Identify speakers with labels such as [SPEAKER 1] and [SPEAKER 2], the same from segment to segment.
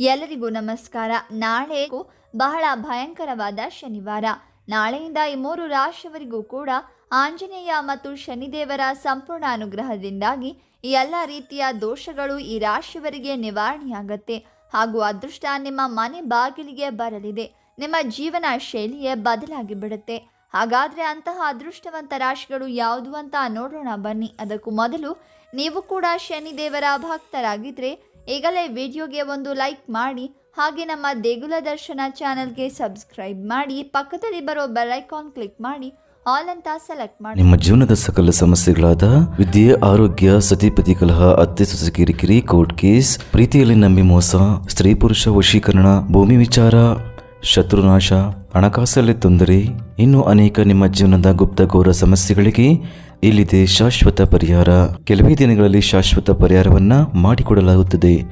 [SPEAKER 1] ಎಲ್ಲರಿಗೂ ನಮಸ್ಕಾರ. ನಾಳೆ ಬಹಳ ಭಯಂಕರವಾದ ಶನಿವಾರ. ನಾಳೆಯಿಂದ ಈ ಮೂರು ರಾಶಿಯವರಿಗೂ ಕೂಡ ಆಂಜನೇಯ ಮತ್ತು ಶನಿದೇವರ ಸಂಪೂರ್ಣ ಅನುಗ್ರಹದಿಂದಾಗಿ ಎಲ್ಲ ರೀತಿಯ ದೋಷಗಳು ಈ ರಾಶಿಯವರಿಗೆ ನಿವಾರಣೆಯಾಗತ್ತೆ. ಹಾಗೂ ಅದೃಷ್ಟ ನಿಮ್ಮ ಮನೆ ಬಾಗಿಲಿಗೆ ಬರಲಿದೆ. ನಿಮ್ಮ ಜೀವನ ಶೈಲಿಯೇ ಬದಲಾಗಿ ಬಿಡುತ್ತೆ. ಹಾಗಾದ್ರೆ ಅಂತಹ ಅದೃಷ್ಟವಂತ ರಾಶಿಗಳು ಯಾವುದು ಅಂತ ನೋಡೋಣ ಬನ್ನಿ. ಅದಕ್ಕೂ ಮೊದಲು ನೀವು ಕೂಡ ಶನಿದೇವರ ಭಕ್ತರಾಗಿದ್ರೆ ಈಗಲೇ ವಿಡಿಯೋಗೆ ಒಂದು ಲೈಕ್ ಮಾಡಿ ಹಾಗೆ ನಮ್ಮ ದೇಗುಲ ದರ್ಶನ ಚಾನಲ್ಗೆ ಸಬ್ಸ್ಕ್ರೈಬ್ ಮಾಡಿ ಪಕ್ಕದಲ್ಲಿ ಬರೋ ಬೆಲ್ ಐಕಾನ್ ಕ್ಲಿಕ್ ಮಾಡಿ ಆಲ್ ಅಂತ ಸೆಲೆಕ್ಟ್ ಮಾಡಿ.
[SPEAKER 2] ನಿಮ್ಮ ಜೀವನದ ಸಕಲ ಸಮಸ್ಯೆಗಳಾದ ವಿದ್ಯೆ, ಆರೋಗ್ಯ ಸತಿಪತಿ ಕಲಹ ಅತ್ತೆ, ಸೊಸೆ, ಕಿರಿಕಿರಿ, ಕೋರ್ಟ್ ಕೇಸ್, ಪ್ರೀತಿಯಲ್ಲಿ ನಂಬಿ ಮೋಸ, ಸ್ತ್ರೀ ಪುರುಷ ವಶೀಕರಣ, ಭೂಮಿ ವಿಚಾರ, ಶತ್ರುನಾಶ, ಹಣಕಾಸಲ್ಲಿ ತೊಂದರೆ, ಇನ್ನೂ ಅನೇಕ ನಿಮ್ಮ ಜೀವನದ ಗುಪ್ತ ಘೋರ ಸಮಸ್ಯೆಗಳಿಗೆ ಇಲ್ಲಿದೆ ಶಾಶ್ವತ ಪರಿಹಾರ. ಕೆಲವೇ ದಿನಗಳಲ್ಲಿ ಶಾಶ್ವತ ಪರಿಹಾರವನ್ನ ಮಾಡಿಕೊಡಲಾಗುತ್ತದೆ.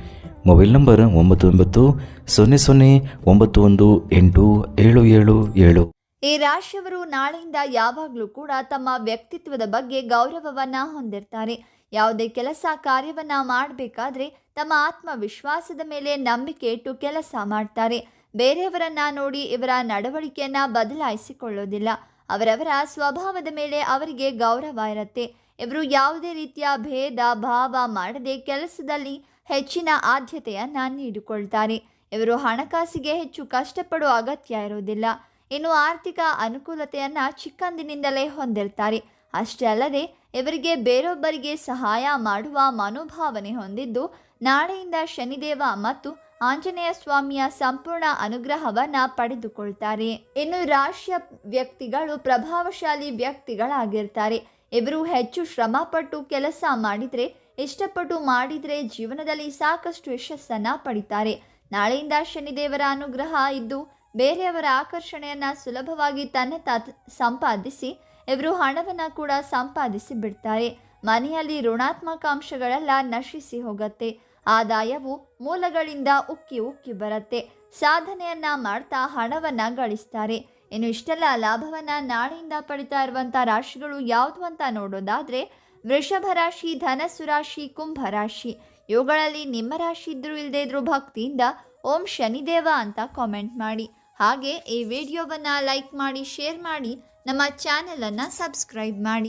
[SPEAKER 2] ಮೊಬೈಲ್ ನಂಬರ್ ಒಂಬತ್ತು ಒಂಬತ್ತು ಸೊನ್ನೆ ಸೊನ್ನೆ ಒಂಬತ್ತು ಒಂದು ಎಂಟು ಏಳು ಏಳು ಏಳು.
[SPEAKER 1] ಈ ರಾಶಿಯವರು ನಾಳೆಯಿಂದ ಯಾವಾಗಲೂ ಕೂಡ ತಮ್ಮ ವ್ಯಕ್ತಿತ್ವದ ಬಗ್ಗೆ ಗೌರವವನ್ನ ಹೊಂದಿರ್ತಾರೆ. ಯಾವುದೇ ಕೆಲಸ ಕಾರ್ಯವನ್ನ ಮಾಡಬೇಕಾದ್ರೆ ತಮ್ಮ ಆತ್ಮವಿಶ್ವಾಸದ ಮೇಲೆ ನಂಬಿಕೆ ಇಟ್ಟು ಕೆಲಸ ಮಾಡ್ತಾರೆ. ಬೇರೆಯವರನ್ನ ನೋಡಿ ಇವರ ನಡವಳಿಕೆಯನ್ನ ಬದಲಾಯಿಸಿಕೊಳ್ಳೋದಿಲ್ಲ. ಅವರವರ ಸ್ವಭಾವದ ಮೇಲೆ ಅವರಿಗೆ ಗೌರವ ಇರುತ್ತೆ. ಇವರು ಯಾವುದೇ ರೀತಿಯ ಭೇದ, ಭಾವ ಮಾಡದೆ ಕೆಲಸದಲ್ಲಿ ಹೆಚ್ಚಿನ ಆದ್ಯತೆಯನ್ನು ನೀಡಿಕೊಳ್ತಾರೆ. ಇವರು ಹಣಕಾಸಿಗೆ ಹೆಚ್ಚು ಕಷ್ಟಪಡುವ ಅಗತ್ಯ ಇರುವುದಿಲ್ಲ. ಇನ್ನು ಆರ್ಥಿಕ ಅನುಕೂಲತೆಯನ್ನು ಚಿಕ್ಕಂದಿನಿಂದಲೇ ಹೊಂದಿರ್ತಾರೆ. ಅಷ್ಟೇ ಅಲ್ಲದೆ, ಇವರಿಗೆ ಬೇರೊಬ್ಬರಿಗೆ ಸಹಾಯ ಮಾಡುವ ಮನೋಭಾವನೆ ಹೊಂದಿದ್ದು ನಾಳೆಯಿಂದ ಶನಿದೇವ ಮತ್ತು ಆಂಜನೇಯ ಸ್ವಾಮಿಯ ಸಂಪೂರ್ಣ ಅನುಗ್ರಹವನ್ನ ಪಡೆದುಕೊಳ್ತಾರೆ. ಇನ್ನು ರಾಶಿಯ ವ್ಯಕ್ತಿಗಳು ಪ್ರಭಾವಶಾಲಿ ವ್ಯಕ್ತಿಗಳಾಗಿರ್ತಾರೆ. ಇವರು ಹೆಚ್ಚು ಶ್ರಮಪಟ್ಟು ಕೆಲಸ ಮಾಡಿದ್ರೆ, ಇಷ್ಟಪಟ್ಟು ಮಾಡಿದ್ರೆ ಜೀವನದಲ್ಲಿ ಸಾಕಷ್ಟು ಯಶಸ್ಸನ್ನ ಪಡಿತಾರೆ. ನಾಳೆಯಿಂದ ಶನಿದೇವರ ಅನುಗ್ರಹ ಇದ್ದು, ಬೇರೆಯವರ ಆಕರ್ಷಣೆಯನ್ನ ಸುಲಭವಾಗಿ ತನ್ನ ಸಂಪಾದಿಸಿ ಇವರು ಹಣವನ್ನ ಕೂಡ ಸಂಪಾದಿಸಿ ಬಿಡ್ತಾರೆ. ಮನೆಯಲ್ಲಿ ಋಣಾತ್ಮಕ ಅಂಶಗಳೆಲ್ಲ ನಶಿಸಿ ಹೋಗತ್ತೆ. ಆದಾಯವು ಮೂಲಗಳಿಂದ ಉಕ್ಕಿ ಉಕ್ಕಿ ಬರುತ್ತೆ. ಸಾಧನೆಯನ್ನ ಮಾಡ್ತಾ ಹಣವನ್ನ ಗಳಿಸ್ತಾರೆ. ಇನ್ನು ಇಷ್ಟೆಲ್ಲ ಲಾಭವನ್ನ ನಾಳೆಯಿಂದ ಪಡಿತಾ ಇರುವಂತ ರಾಶಿಗಳು ಯಾವುದು ಅಂತ ನೋಡೋದಾದ್ರೆ ವೃಷಭ ರಾಶಿ, ಧನಸ್ಸು ರಾಶಿ, ಕುಂಭ ರಾಶಿ. ಇವುಗಳಲ್ಲಿ ನಿಮ್ಮ ರಾಶಿ ಇದ್ರೂ ಇಲ್ಲದೇ ಇದ್ರೂ ಭಕ್ತಿಯಿಂದ ಓಂ ಶನಿದೇವ ಅಂತ ಕಾಮೆಂಟ್ ಮಾಡಿ. ಹಾಗೆ ಈ ವಿಡಿಯೋವನ್ನು ಲೈಕ್ ಮಾಡಿ ಶೇರ್ ಮಾಡಿ, ನಮ್ಮ ಚಾನೆಲನ್ನು ಸಬ್ಸ್ಕ್ರೈಬ್ ಮಾಡಿ.